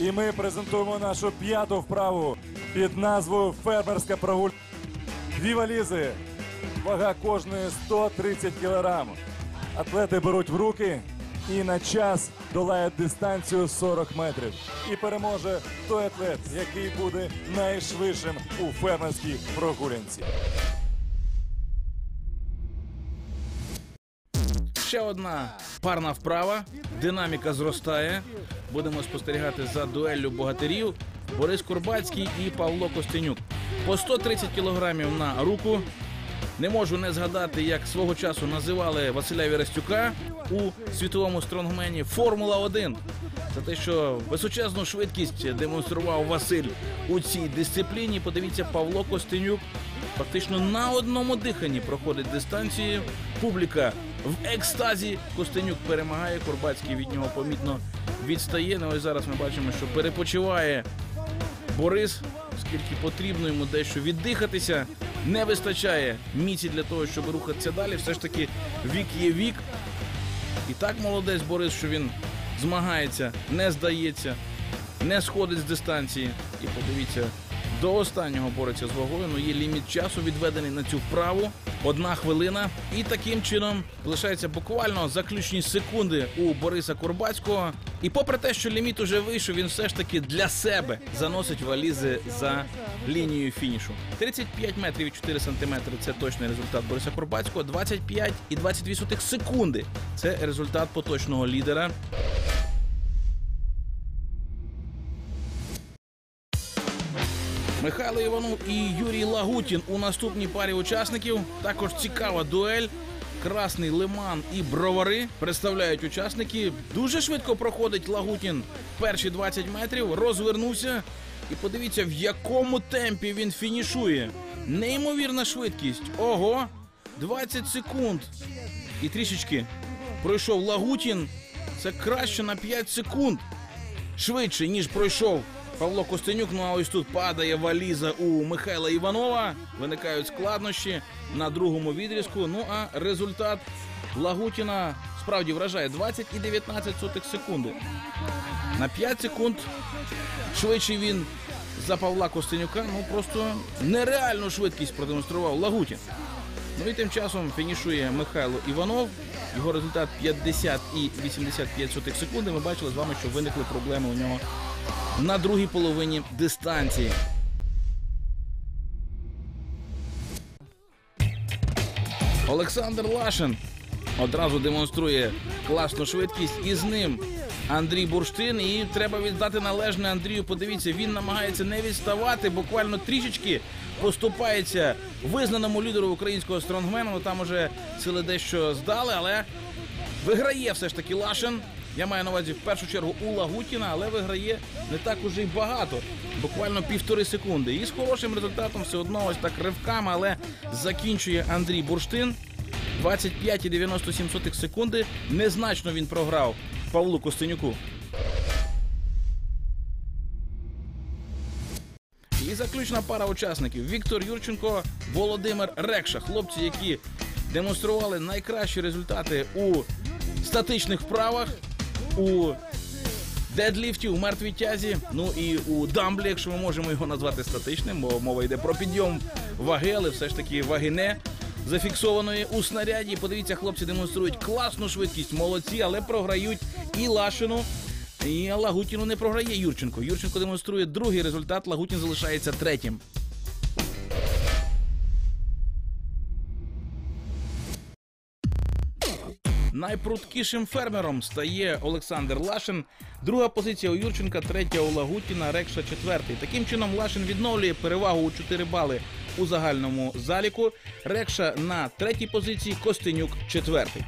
І ми презентуємо нашу п'яту вправу під назвою Фермерська прогулянка. Дві валізи. Вага кожної 130 кг. Атлети беруть в руки і на час долають дистанцію 40 метрів. І переможе той атлет, який буде найшвидшим у фермерській прогулянці. Ще одна парна вправа. Динаміка зростає. Будемо спостерігати за дуеллю богатирів. Борис Курбацький і Павло Костенюк. По 130 кілограмів на руку. Не можу не згадати, як свого часу називали Василя Вірастюка у світовому стронгмені Формула 1 за те, що височезну швидкість демонстрував Василь у цій дисципліні. Подивіться, Павло Костенюк фактично на одному диханні проходить дистанцію. Публіка в екстазі. Костенюк перемагає. Курбацький від нього помітно відстає. Ну ось зараз ми бачимо, що перепочиває Борис, оскільки потрібно йому дещо віддихатися. Не вистачає міці для того, щоб рухатися далі. Все ж таки вік є вік. І так молодець Борис, що він змагається, не здається, не сходить з дистанції. І подивіться, до останнього бореться з вагою. Ну є ліміт часу відведений на цю вправу. Одна хвилина. І таким чином лишається буквально заключні секунди у Бориса Курбацького. І попри те, що ліміт уже вийшов, він все ж таки для себе заносить валізи за лінією фінішу. 35 метрів і 4 сантиметри це точний результат Бориса Курбацького. 25 і 22 сотих секунди. Це результат поточного лідера. Михайло Іванов і Юрій Лагутін у наступній парі учасників. Також цікава дуель. Красний лиман і бровари представляють учасники. Дуже швидко проходить Лагутін перші 20 метрів, розвернувся. І подивіться, в якому темпі він фінішує. Неймовірна швидкість. Ого! 20 секунд. І трішечки пройшов Лагутін. Це краще на 5 секунд швидше, ніж пройшов Павло Костенюк. Ну а ось тут падає валіза у Михайла Іванова. Виникають складнощі на другому відрізку. Ну а результат Лагутіна справді вражає 20 і 19 сотих секунди. На 5 секунд швидше він за Павла Костенюка. Ну просто нереальну швидкість продемонстрував Лагутін. Ну і тим часом фінішує Михайло Іванов. Його результат 50 і 85 сотих секунди. Ми бачили з вами, що виникли проблеми у нього на другій половині дистанції. Олександр Лашин одразу демонструє класну швидкість і з ним Андрій Бурштин. І треба віддати належне Андрію. Подивіться, він намагається не відставати, буквально трішечки поступається визнаному лідеру українського стронгмена. Там уже сили дещо здали, але виграє все ж таки Лашин. Я маю на увазі в першу чергу у Лагутіна, але виграє не так уже й багато, буквально півтори секунди. І з хорошим результатом все одно ось так ривками, але закінчує Андрій Бурштин. 25,97 секунди. Незначно він програв Павлу Костенюку. І заключна пара учасників: Віктор Юрченко, Володимир Рекша. Хлопці, які демонстрували найкращі результати у статичних вправах, у дедліфті, у мертвій тязі, ну і у дамблі, якщо ми можемо його назвати статичним, бо мова йде про підйом ваги, але все ж таки ваги не зафіксованої у снаряді. Подивіться, хлопці демонструють класну швидкість, молодці, але програють і Лашину. І Лагутіну не програє Юрченко. Юрченко демонструє другий результат. Лагутін залишається третім. Найпрудкішим фермером стає Олександр Лашин. Друга позиція у Юрченка, третя у Лагутіна, Рекша четвертий. Таким чином Лашин відновлює перевагу у 4 бали у загальному заліку. Рекша на третій позиції, Костенюк четвертий.